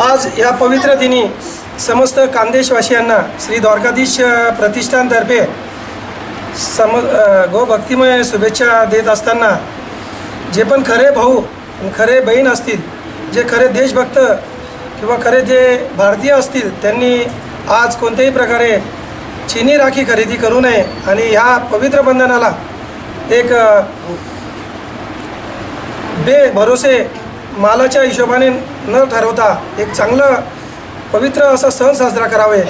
आज या पवित्र दिनी समस्त खानदेशवासियांना श्री द्वारकाधीश प्रतिष्ठानतर्फे सम गो भक्तिमय शुभेच्छा देत असताना जे पण खरे भाऊ खरे बहीण असतील जे खरे देशभक्त किंवा खरे जे भारतीय असतील त्यांनी आज कोणत्याही प्रकारे चिनी राखी खरेदी करू नये आणि ह्या पवित्र बंधनाला एक बे बेभरोसे मालाच्या हिशोबाने न ठरवता एक चांगलं पवित्र असं सण साजरा करावे.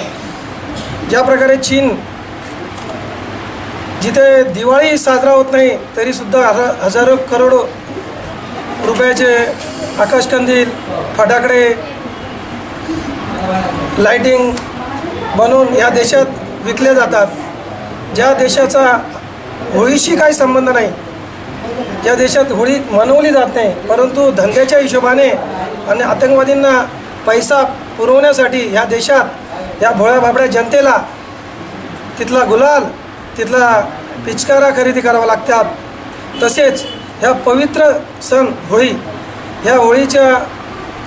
ज्या प्रकारे चीन जिथे दिवाळी साजरा होत नाही तरीसुद्धा हजार हजारो करोडो रुपयाचे आकाशकंदील फटाकडे लाइटिंग बनवून या देशात विकले जातात. ज्या देशाचा होळीशी काही संबंध नाही ज्या देशात होळी मनवली जात नाही परंतु धंद्याच्या हिशोबाने आणि आतंकवादींना पैसा पुरवण्यासाठी ह्या देशात या भोळ्याबाबड्या जनतेला तिथला गुलाल तिथला पिचकारा खरेदी करावा लागतात. तसेच ह्या पवित्र सण होळी ह्या होळीच्या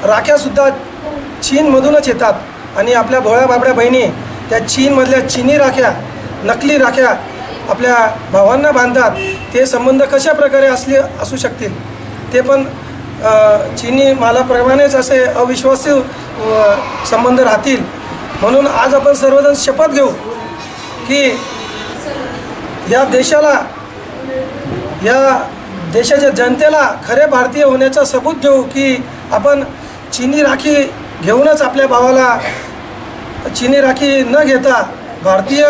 राख्यासुद्धा चीनमधूनच येतात आणि आपल्या भोळ्या बाबड्या बहिणी त्या चीनमधल्या चीनी राख्या नकली राख्या आपल्या भावांना बांधतात. ते संबंध कशा प्रकारे असले असू शकतील? ते पण चिनी चीनी मालाप्रमाणेच असे अविश्वासी संबंध राहतील. म्हणून आज आपण सर्वजण शपथ घेऊ की या देशाला या देशाच्या जनतेला खरे भारतीय होण्याचा सबूत देऊ की आपण चिनी राखी घेऊनच आपल्या भावाला चिनी राखी न घेता भारतीय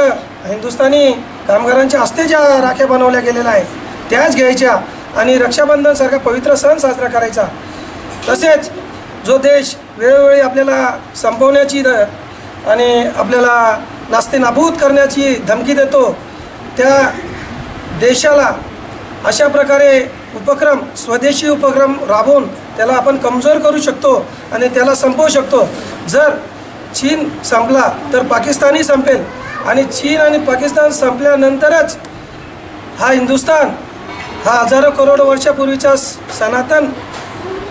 हिंदुस्थानी कामगारांच्या हस्ते ज्या राख्या बनवल्या गेलेल्या आहेत त्याच घ्यायच्या आणि रक्षाबंधनसारखा पवित्र सण साजरा करायचा. तसेच जो देश वेळोवेळी आपल्याला संपवण्याची आणि आपल्याला नास्ते नाबूद करण्याची धमकी देतो त्या देशाला अशा प्रकारे उपक्रम स्वदेशी उपक्रम राबवून त्याला आपण कमजोर करू शकतो आणि त्याला संपवू शकतो. जर चीन संपला तर पाकिस्तानही संपेल. आणि चीन आणि पाकिस्तान संपल्यानंतरच हा हिंदुस्तान हा हजारो करोड वर्षापूर्वीचा सनातन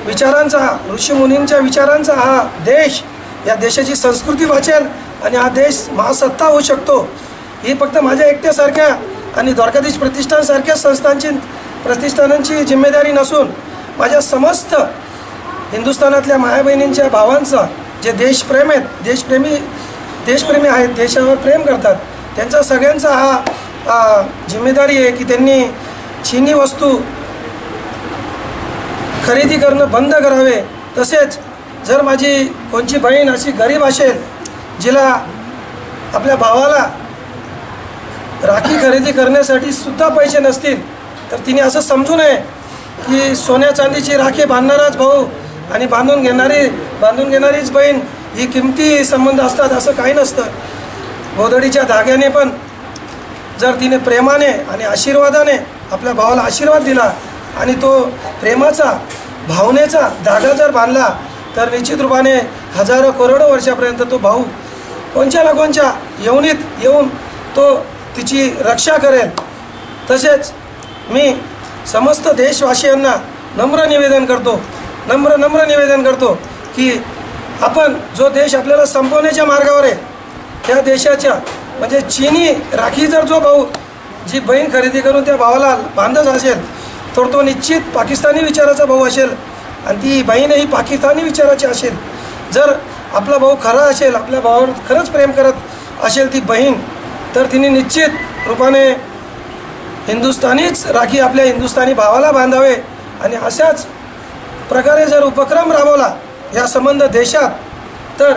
विचारांचा ऋषीमुनींच्या विचारांचा हा देश या देशाची संस्कृती वाचेल आणि हा देश महासत्ता होऊ शकतो. ही फक्त माझ्या एकट्यासारख्या आणि द्वारकाधीश प्रतिष्ठानसारख्या संस्थांची प्रतिष्ठानांची जिम्मेदारी नसून माझ्या समस्त हिंदुस्थानातल्या मायाबहिणींच्या भावांचा जे देशप्रेम आहेत देशप्रेमी देशप्रेमी आहेत देशावर प्रेम करतात त्यांचा सगळ्यांचा हा जिम्मेदारी आहे की त्यांनी चीनी वस्तू खरेदी करणं बंद करावे. तसेच जर माझी कोणची बहीण अशी गरीब असेल जिला आपल्या भावाला राखी खरेदी करण्यासाठी सुद्धा पैसे नसतील तर तिने असं समजू नये की सोन्या चांदीची राखी बांधणाराच भाऊ आणि बांधून घेणारी बांधून घेणारीच बहीण ही किमती संबंध असतात असं काही नसतं. गोदडीच्या धाग्याने पण जर तिने प्रेमाने आणि आशीर्वादाने आपल्या भावाला आशीर्वाद दिला आणि तो प्रेमाचा भावनेचा धागा जर बांधला तर निश्चित रूपाने हजारो करोडो वर्षापर्यंत तो भाऊ कोणच्या ना कोणच्या यवनीत येऊन तो तिची रक्षा करेल. तसेच मी समस्त देशवासियांना नम्र निवेदन करतो नम्र नम्र निवेदन करतो. की आपण जो देश आपल्याला संपवण्याच्या मार्गावर आहे त्या देशाच्या म्हणजे चीनी राखी जर जो भाऊ जी बहीण खरेदी करून त्या भावाला बांधत असेल तर तो निश्चित पाकिस्तानी विचाराचा भाऊ असेल आणि ती बहीणही पाकिस्तानी विचाराची असेल. जर आपला भाऊ खरा असेल आपल्या भावावर खरंच प्रेम करत असेल ती बहीण तर तिने निश्चित रूपाने हिंदुस्थानीच राखी आपल्या हिंदुस्थानी भावाला बांधावे आणि अशाच प्रकारे जर उपक्रम राबवला या संबंध देशात तर